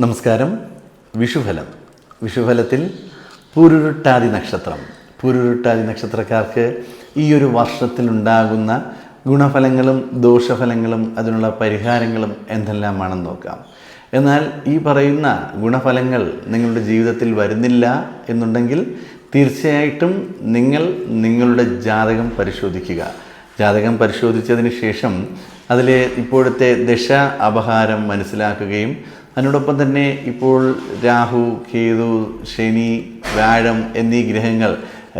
നമസ്കാരം. വിഷുഫലം. വിഷുഫലത്തിൽ പൂരുരുട്ടാതി നക്ഷത്രം. പൂരുരുട്ടാതി നക്ഷത്രക്കാർക്ക് ഈ ഒരു വർഷത്തിലുണ്ടാകുന്ന ഗുണഫലങ്ങളും ദോഷഫലങ്ങളും അതിനുള്ള പരിഹാരങ്ങളും എന്തെല്ലാമാണെന്ന് നോക്കാം. എന്നാൽ ഈ പറയുന്ന ഗുണഫലങ്ങൾ നിങ്ങളുടെ ജീവിതത്തിൽ വരുന്നില്ല എന്നുണ്ടെങ്കിൽ തീർച്ചയായിട്ടും നിങ്ങൾ നിങ്ങളുടെ ജാതകം പരിശോധിക്കുക. ജാതകം പരിശോധിച്ചതിന് ശേഷം അതിലെ ഇപ്പോഴത്തെ ദശ അപഹാരം മനസ്സിലാക്കുകയും അതിനോടൊപ്പം തന്നെ ഇപ്പോൾ രാഹു കേതു ശനി വ്യാഴം എന്നീ ഗ്രഹങ്ങൾ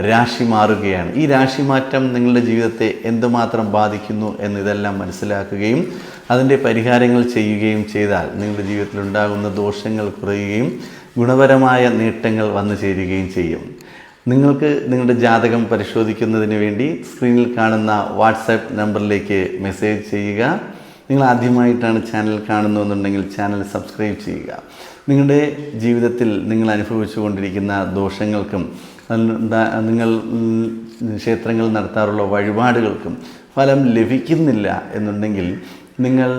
രാശി മാറുകയാണ്. ഈ രാശി മാറ്റം നിങ്ങളുടെ ജീവിതത്തെ എന്തുമാത്രം ബാധിക്കുന്നു എന്നിതെല്ലാം മനസ്സിലാക്കുകയും അതിന്റെ പരിഹാരങ്ങൾ ചെയ്യുകയും ചെയ്താൽ നിങ്ങളുടെ ജീവിതത്തിൽ ഉണ്ടാകുന്ന ദോഷങ്ങൾ കുറയുകയും ഗുണപരമായ നേട്ടങ്ങൾ വന്നു ചേരുകയും ചെയ്യും. നിങ്ങൾക്ക് നിങ്ങളുടെ ജാതകം പരിശോധിക്കുന്നതിന് വേണ്ടി സ്ക്രീനിൽ കാണുന്ന വാട്സാപ്പ് നമ്പറിലേക്ക് മെസ്സേജ് ചെയ്യുക. നിങ്ങൾ ആദ്യമായിട്ടാണ് ചാനൽ കാണുന്നതെന്നുണ്ടെങ്കിൽ ചാനൽ സബ്സ്ക്രൈബ് ചെയ്യുക. നിങ്ങളുടെ ജീവിതത്തിൽ നിങ്ങൾ അനുഭവിച്ചു കൊണ്ടിരിക്കുന്ന ദോഷങ്ങൾക്കും നിങ്ങൾ ക്ഷേത്രങ്ങൾ നടത്താറുള്ള വഴിപാടുകൾക്കും ഫലം ലഭിക്കുന്നില്ല എന്നുണ്ടെങ്കിൽ നിങ്ങൾ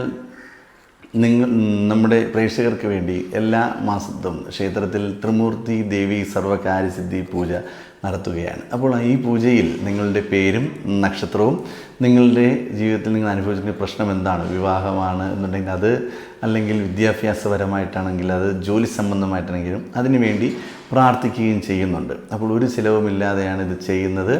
നിങ്ങൾ നമ്മുടെ പ്രേക്ഷകർക്ക് വേണ്ടി എല്ലാ മാസത്തും ക്ഷേത്രത്തിൽ ത്രിമൂർത്തി ദേവി സർവകാര്യസിദ്ധി പൂജ നടത്തുകയാണ്. അപ്പോൾ ഈ പൂജയിൽ നിങ്ങളുടെ പേരും നക്ഷത്രവും നിങ്ങളുടെ ജീവിതത്തിൽ നിങ്ങൾ അനുഭവിക്കുന്ന പ്രശ്നം എന്താണ്? വിവാഹമാണ് എന്നുണ്ടെങ്കിൽ അത് അല്ലെങ്കിൽ വിദ്യാഭ്യാസപരമായിട്ടാണെങ്കിൽ അത് ജോലി സംബന്ധമായിട്ടാണെങ്കിലും അതിനുവേണ്ടി പ്രാർത്ഥിക്കുകയും ചെയ്യുന്നുണ്ട്. അപ്പോൾ ഒരു ചിലവുമില്ലാതെയാണ് ഇത് ചെയ്യുന്നത്.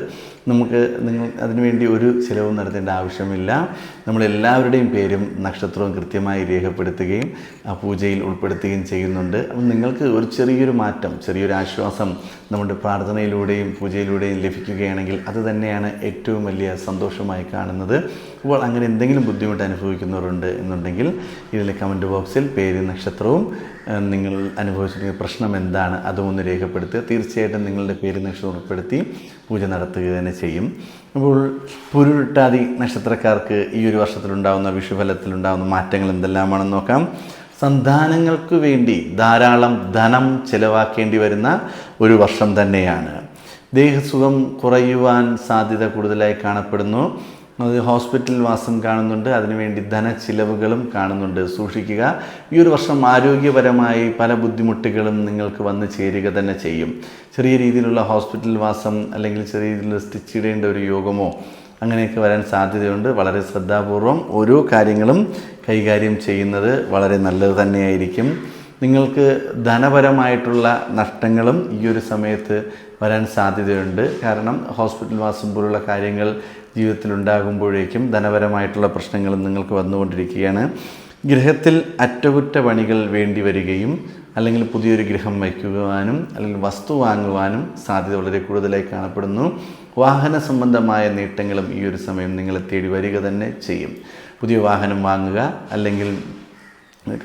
നമുക്ക് നിങ്ങൾ അതിനുവേണ്ടി ഒരു ചിലവും നടത്തേണ്ട ആവശ്യമില്ല. നമ്മളെല്ലാവരുടെയും പേരും നക്ഷത്രവും കൃത്യമായി രേഖപ്പെടുത്തുകയും ആ പൂജയിൽ ഉൾപ്പെടുത്തുകയും ചെയ്യുന്നുണ്ട്. അപ്പം നിങ്ങൾക്ക് ഒരു ചെറിയൊരു മാറ്റം ചെറിയൊരു ആശ്വാസം നമ്മുടെ പ്രാർത്ഥനയിലൂടെയും പൂജയിലൂടെയും ലഭിക്കുകയാണെങ്കിൽ അത് തന്നെയാണ് ഏറ്റവും വലിയ സന്തോഷമായി കാണുന്നത്. അപ്പോൾ അങ്ങനെ എന്തെങ്കിലും ബുദ്ധിമുട്ട് അനുഭവിക്കുന്നവരുണ്ട് എന്നുണ്ടെങ്കിൽ ഇതിലെ കമന്റ് ബോക്സിൽ പേര് നക്ഷത്രവും നിങ്ങൾ അനുഭവിച്ചിരിക്കുന്ന പ്രശ്നം എന്താണ് അതും ഒന്ന് രേഖപ്പെടുത്തുക. തീർച്ചയായിട്ടും നിങ്ങളുടെ പേര് നക്ഷത്രം ഉൾപ്പെടുത്തി പൂജ നടത്തുക തന്നെ ചെയ്യും. അപ്പോൾ പുരുട്ടാതി നക്ഷത്രക്കാർക്ക് ഈ ഒരു വർഷത്തിലുണ്ടാകുന്ന വിഷുഫലത്തിലുണ്ടാകുന്ന മാറ്റങ്ങൾ എന്തെല്ലാമാണെന്ന് നോക്കാം. സന്താനങ്ങൾക്ക് വേണ്ടി ധാരാളം ധനം ചെലവാക്കേണ്ടി വരുന്ന ഒരു വർഷം തന്നെയാണ്. ദേഹസുഖം കുറയുവാൻ സാധ്യത കൂടുതലായി കാണപ്പെടുന്നു. അത് ഹോസ്പിറ്റൽ വാസം കാണുന്നുണ്ട്. അതിനുവേണ്ടി ധനച്ചിലവുകളും കാണുന്നുണ്ട്. സൂക്ഷിക്കുക. ഈ ഒരു വർഷം ആരോഗ്യപരമായി പല ബുദ്ധിമുട്ടുകളും നിങ്ങൾക്ക് വന്നു ചേരുക തന്നെ ചെയ്യും. ചെറിയ രീതിയിലുള്ള ഹോസ്പിറ്റൽ വാസം അല്ലെങ്കിൽ ചെറിയ രീതിയിലുള്ള സ്റ്റിച്ച് ഇടേണ്ട ഒരു യോഗമോ അങ്ങനെയൊക്കെ വരാൻ സാധ്യതയുണ്ട്. വളരെ ശ്രദ്ധാപൂർവം ഓരോ കാര്യങ്ങളും കൈകാര്യം ചെയ്യുന്നത് വളരെ നല്ലത് തന്നെയായിരിക്കും. നിങ്ങൾക്ക് ധനപരമായിട്ടുള്ള നഷ്ടങ്ങളും ഈ ഒരു സമയത്ത് വരാൻ സാധ്യതയുണ്ട്. കാരണം ഹോസ്പിറ്റൽ വാസം പോലുള്ള കാര്യങ്ങൾ ജീവിതത്തിൽ ഉണ്ടാകുമ്പോഴേക്കും ധനപരമായിട്ടുള്ള പ്രശ്നങ്ങൾ നിങ്ങൾക്ക് വന്നുകൊണ്ടിരിക്കുകയാണ്. ഗൃഹത്തിൽ അറ്റകുറ്റപ്പണികൾ വേണ്ടി വരികയും അല്ലെങ്കിൽ പുതിയൊരു ഗൃഹം വയ്ക്കുവാനും അല്ലെങ്കിൽ വസ്തു വാങ്ങുവാനും സാധ്യത വളരെ കൂടുതലായി കാണപ്പെടുന്നു. വാഹന സംബന്ധമായ നേട്ടങ്ങളും ഈ ഒരു സമയം നിങ്ങളെ തേടി വരിക തന്നെ ചെയ്യും. പുതിയ വാഹനം വാങ്ങുക അല്ലെങ്കിൽ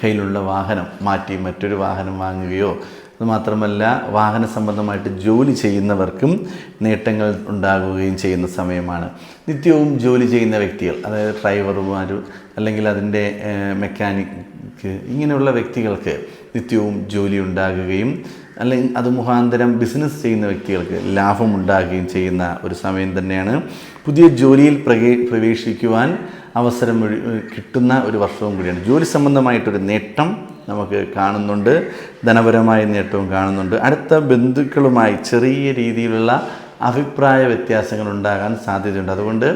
കയ്യിലുള്ള വാഹനം മാറ്റി മറ്റൊരു വാഹനം വാങ്ങുകയോ അതുമാത്രമല്ല വാഹന സംബന്ധമായിട്ട് ജോലി ചെയ്യുന്നവർക്കും നേട്ടങ്ങൾ ഉണ്ടാകുകയും ചെയ്യുന്ന സമയമാണ്. നിത്യവും ജോലി ചെയ്യുന്ന വ്യക്തികൾ അതായത് ഡ്രൈവർമാർ അല്ലെങ്കിൽ അതിന്റെ മെക്കാനിക്ക് ഇങ്ങനെയുള്ള വ്യക്തികൾക്ക് നിത്യവും ജോലി ഉണ്ടാകുകയും അല്ലെങ്കിൽ അത് മുഖാന്തരം ബിസിനസ് ചെയ്യുന്ന വ്യക്തികൾക്ക് ലാഭം ഉണ്ടാകുകയും ചെയ്യുന്ന ഒരു സമയം തന്നെയാണ്. പുതിയ ജോലിയിൽ പ്രവേശിക്കുവാൻ അവസരം കിട്ടുന്ന ഒരു വർഷവും കൂടിയാണ്. ജോലി സംബന്ധമായിട്ടൊരു നേട്ടം നമുക്ക് കാണുന്നുണ്ട്. ധനപരമായ നേട്ടവും കാണുന്നുണ്ട്. അടുത്ത ബന്ധുക്കളുമായി ചെറിയ രീതിയിലുള്ള അഭിപ്രായ വ്യത്യാസങ്ങൾ ഉണ്ടാകാൻ സാധ്യതയുണ്ട്. അതുകൊണ്ട്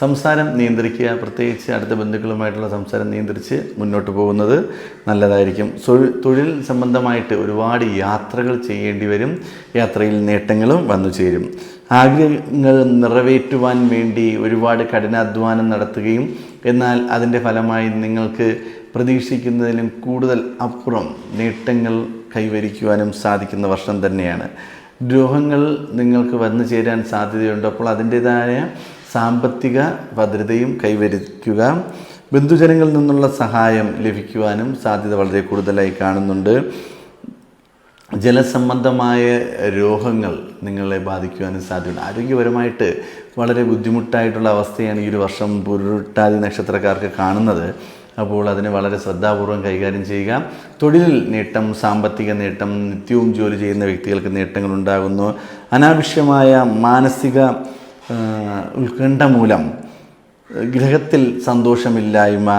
സംസാരം നിയന്ത്രിക്കുക. പ്രത്യേകിച്ച് അടുത്ത ബന്ധുക്കളുമായിട്ടുള്ള സംസാരം നിയന്ത്രിച്ച് മുന്നോട്ട് പോകുന്നത് നല്ലതായിരിക്കും. തൊഴിൽ സംബന്ധമായിട്ട് ഒരുപാട് യാത്രകൾ ചെയ്യേണ്ടി വരും. യാത്രയിൽ നേട്ടങ്ങളും വന്നു ചേരും. ആഗ്രഹങ്ങൾ നിറവേറ്റുവാൻ വേണ്ടി ഒരുപാട് കഠിനാധ്വാനം നടത്തുകയും എന്നാൽ അതിന്റെ ഫലമായി നിങ്ങൾക്ക് പ്രതീക്ഷിക്കുന്നതിലും കൂടുതൽ അപ്പുറം നേട്ടങ്ങൾ കൈവരിക്കുവാനും സാധിക്കുന്ന വർഷം തന്നെയാണ്. ദ്രോഹങ്ങൾ നിങ്ങൾക്ക് വന്നു ചേരാൻ സാധ്യതയുണ്ട്. അപ്പോൾ അതിന്റേതായ സാമ്പത്തിക ഭദ്രതയും കൈവരിക്കുക ബന്ധുജനങ്ങളിൽ നിന്നുള്ള സഹായം ലഭിക്കുവാനും സാധ്യത വളരെ കൂടുതലായി കാണുന്നുണ്ട്. ജലസംബന്ധമായ രോഗങ്ങൾ നിങ്ങളെ ബാധിക്കുവാനും സാധ്യതയുണ്ട്. ആരോഗ്യപരമായിട്ട് വളരെ ബുദ്ധിമുട്ടായിട്ടുള്ള അവസ്ഥയാണ് ഈ ഒരു വർഷം പുരുട്ടാതി നക്ഷത്രക്കാർക്ക് കാണുന്നത്. അപ്പോൾ അതിനെ വളരെ ശ്രദ്ധാപൂർവം കൈകാര്യം ചെയ്യുക. തൊഴിലിൽ നേട്ടം സാമ്പത്തിക നേട്ടം നിത്യവും ജോലി ചെയ്യുന്ന വ്യക്തികൾക്ക് നേട്ടങ്ങൾ ഉണ്ടാകുന്നു. അനാവശ്യമായ മാനസിക ഉത്കണ്ഠ മൂലം ഗ്രഹത്തിൽ സന്തോഷമില്ലായ്മ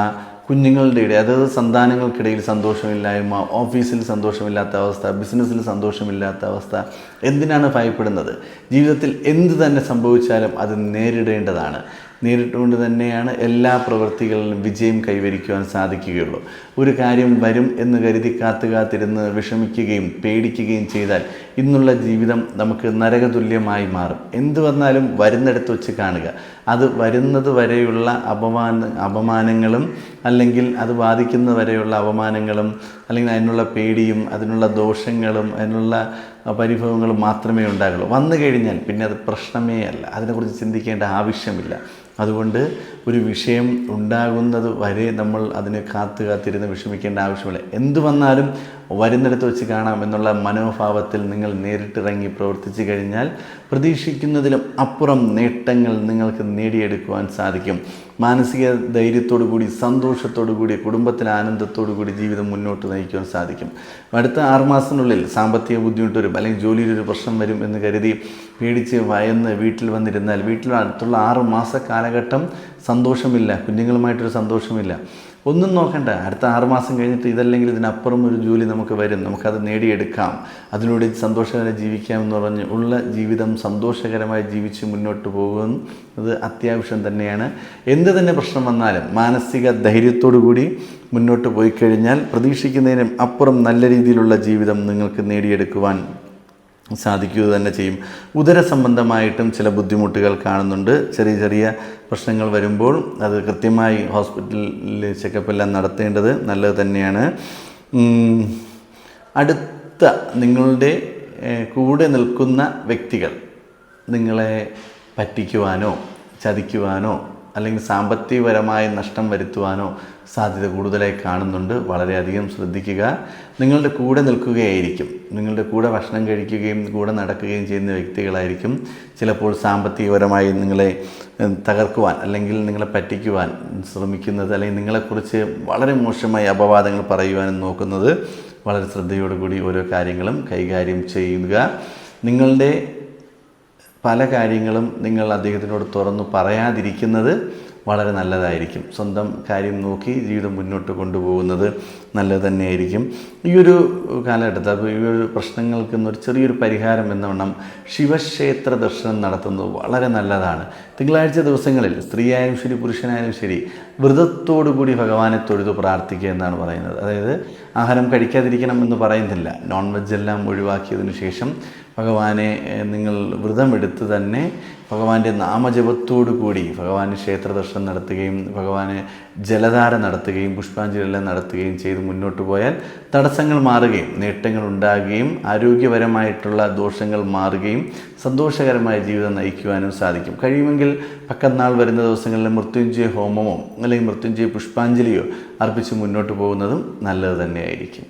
കുഞ്ഞുങ്ങളുടെ ഇടയിൽ അതായത് സന്താനങ്ങൾക്കിടയിൽ സന്തോഷമില്ലായ്മ ഓഫീസിൽ സന്തോഷമില്ലാത്ത അവസ്ഥ ബിസിനസ്സിൽ സന്തോഷമില്ലാത്ത അവസ്ഥ എന്തിനാണ് ഭയപ്പെടുന്നത്? ജീവിതത്തിൽ എന്ത് തന്നെ സംഭവിച്ചാലും അത് നേരിടേണ്ടതാണ്. നേരിട്ടുകൊണ്ട് തന്നെയാണ് എല്ലാ പ്രവൃത്തികളിലും വിജയം കൈവരിക്കുവാൻ സാധിക്കുകയുള്ളൂ. ഒരു കാര്യം വരും എന്ന് കരുതി കാത്തു കാത്തിരുന്ന് വിഷമിക്കുകയും പേടിക്കുകയും ചെയ്താൽ ഇന്നുള്ള ജീവിതം നമുക്ക് നരകതുല്യമായി മാറും. എന്ത് വന്നാലും വരുന്നിടത്ത് വെച്ച് കാണുക. അത് വരുന്നത് വരെയുള്ള അപമാന അപമാനങ്ങളും അല്ലെങ്കിൽ അത് ബാധിക്കുന്ന വരെയുള്ള അപമാനങ്ങളും അല്ലെങ്കിൽ അതിനുള്ള പേടിയും അതിനുള്ള ദോഷങ്ങളും അതിനുള്ള പരിഭവങ്ങളും മാത്രമേ ഉണ്ടാകുള്ളൂ. വന്നു കഴിഞ്ഞാൽ പിന്നെ അത് പ്രശ്നമേ അല്ല. അതിനെക്കുറിച്ച് ചിന്തിക്കേണ്ട ആവശ്യമില്ല. അതുകൊണ്ട് ഒരു വിഷയം ഉണ്ടാകുന്നത് വരെ നമ്മൾ അതിനെ കാത്തു കാത്തിരുന്ന് വിഷമിക്കേണ്ട ആവശ്യമില്ല. എന്തു വന്നാലും വരുന്നിടത്ത് വെച്ച് കാണാം എന്നുള്ള മനോഭാവത്തിൽ നിങ്ങൾ നേരിട്ടിറങ്ങി പ്രവർത്തിച്ചു കഴിഞ്ഞാൽ പ്രതീക്ഷിക്കുന്നതിലും അപ്പുറം നേട്ടങ്ങൾ നിങ്ങൾക്ക് നേടിയെടുക്കുവാൻ സാധിക്കും. മാനസിക ധൈര്യത്തോടു കൂടി സന്തോഷത്തോടു കൂടി കുടുംബത്തിലെ ആനന്ദത്തോടു കൂടി ജീവിതം മുന്നോട്ട് നയിക്കുവാൻ സാധിക്കും. അടുത്ത ആറുമാസത്തിനുള്ളിൽ സാമ്പത്തിക ബുദ്ധിമുട്ട് വരും അല്ലെങ്കിൽ ജോലിയിലൊരു പ്രശ്നം വരും എന്ന് കരുതി പേടിച്ച് ഭയന്ന് വീട്ടിൽ വന്നിരുന്നാൽ വീട്ടിൽ അടുത്തുള്ള ആറ് കാലഘട്ടം സന്തോഷമില്ല കുഞ്ഞുങ്ങളുമായിട്ടൊരു സന്തോഷമില്ല. ഒന്നും നോക്കണ്ട അടുത്ത ആറുമാസം കഴിഞ്ഞിട്ട് ഇതല്ലെങ്കിൽ ഇതിനപ്പുറം ഒരു ജോലി നമുക്ക് വരും നമുക്കത് നേടിയെടുക്കാം. അതിലൂടെ സന്തോഷകരമായി ജീവിക്കാം എന്ന് പറഞ്ഞ് ഉള്ള ജീവിതം സന്തോഷകരമായി ജീവിച്ച് മുന്നോട്ട് പോകുന്നത് അത്യാവശ്യം തന്നെയാണ്. എന്ത് തന്നെ പ്രശ്നം വന്നാലും മാനസിക ധൈര്യത്തോടു കൂടി മുന്നോട്ട് പോയി കഴിഞ്ഞാൽ പ്രതീക്ഷിക്കുന്നതിനും അപ്പുറം നല്ല രീതിയിലുള്ള ജീവിതം നിങ്ങൾക്ക് നേടിയെടുക്കുവാൻ സാധിക്കുക തന്നെ ചെയ്യും. ഉദര സംബന്ധമായിട്ടും ചില ബുദ്ധിമുട്ടുകൾ കാണുന്നുണ്ട്. ചെറിയ ചെറിയ പ്രശ്നങ്ങൾ വരുമ്പോൾ അത് കൃത്യമായി ഹോസ്പിറ്റലിൽ ചെക്കപ്പ് എല്ലാം നടത്തേണ്ടത് നല്ലത് തന്നെയാണ്. അടുത്ത നിങ്ങളുടെ കൂടെ നിൽക്കുന്ന വ്യക്തികൾ നിങ്ങളെ പറ്റിക്കുവാനോ ചതിക്കുവാനോ അല്ലെങ്കിൽ സാമ്പത്തികപരമായ നഷ്ടം വരുത്തുവാനോ സാധ്യത കൂടുതലായി കാണുന്നുണ്ട്. വളരെയധികം ശ്രദ്ധിക്കുക. നിങ്ങളുടെ കൂടെ നിൽക്കുകയായിരിക്കും. നിങ്ങളുടെ കൂടെ ഭക്ഷണം കഴിക്കുകയും കൂടെ നടക്കുകയും ചെയ്യുന്ന വ്യക്തികളായിരിക്കും. ചിലപ്പോൾ സാമ്പത്തികപരമായി നിങ്ങളെ തകർക്കുവാൻ അല്ലെങ്കിൽ നിങ്ങളെ പറ്റിക്കുവാൻ ശ്രമിക്കുന്നത് അല്ലെങ്കിൽ നിങ്ങളെക്കുറിച്ച് വളരെ മോശമായി അപവാദങ്ങൾ പറയുവാനും നോക്കുന്നത് വളരെ ശ്രദ്ധയോടുകൂടി ഓരോ കാര്യങ്ങളും കൈകാര്യം ചെയ്യുക. നിങ്ങളുടെ പല കാര്യങ്ങളും നിങ്ങൾ അദ്ദേഹത്തിനോട് തുറന്നു പറയാതിരിക്കുന്നത് വളരെ നല്ലതായിരിക്കും. സ്വന്തം കാര്യം നോക്കി ജീവിതം മുന്നോട്ട് കൊണ്ടുപോകുന്നത് നല്ലത് തന്നെയായിരിക്കും. ഈ ഒരു കാലഘട്ടത്തിൽ അപ്പോൾ ഈ ഒരു പ്രശ്നങ്ങൾക്ക് ഒരു ചെറിയൊരു പരിഹാരം എന്നവണ്ണം ശിവക്ഷേത്ര ദർശനം നടത്തുന്നത് വളരെ നല്ലതാണ്. തിങ്കളാഴ്ച ദിവസങ്ങളിൽ സ്ത്രീയായാലും ശരി പുരുഷനായാലും ശരി വ്രതത്തോടു കൂടി ഭഗവാനെ തൊഴുതു പ്രാർത്ഥിക്കുക എന്നാണ് പറയുന്നത്. അതായത് ആഹാരം കഴിക്കാതിരിക്കണം എന്ന് പറയുന്നില്ല. നോൺ വെജ് എല്ലാം ഒഴിവാക്കിയതിനു ശേഷം ഭഗവാനെ നിങ്ങൾ വ്രതമെടുത്ത് തന്നെ ഭഗവാന്റെ നാമജപത്തോടു കൂടി ഭഗവാന് ക്ഷേത്ര ദർശനം നടത്തുകയും ഭഗവാന് ജലധാര നടത്തുകയും പുഷ്പാഞ്ജലിയെല്ലാം നടത്തുകയും ചെയ്ത് മുന്നോട്ട് പോയാൽ തടസ്സങ്ങൾ മാറുകയും നേട്ടങ്ങൾ ഉണ്ടാകുകയും ആരോഗ്യപരമായിട്ടുള്ള ദോഷങ്ങൾ മാറുകയും സന്തോഷകരമായ ജീവിതം നയിക്കുവാനും സാധിക്കും. കഴിയുമെങ്കിൽ പക്കന്നാൾ വരുന്ന ദിവസങ്ങളിൽ മൃത്യുഞ്ജയ ഹോമമോ അല്ലെങ്കിൽ മൃത്യുഞ്ജയ പുഷ്പാഞ്ജലിയോ അർപ്പിച്ച് മുന്നോട്ട് പോകുന്നതും നല്ലത് തന്നെയായിരിക്കും.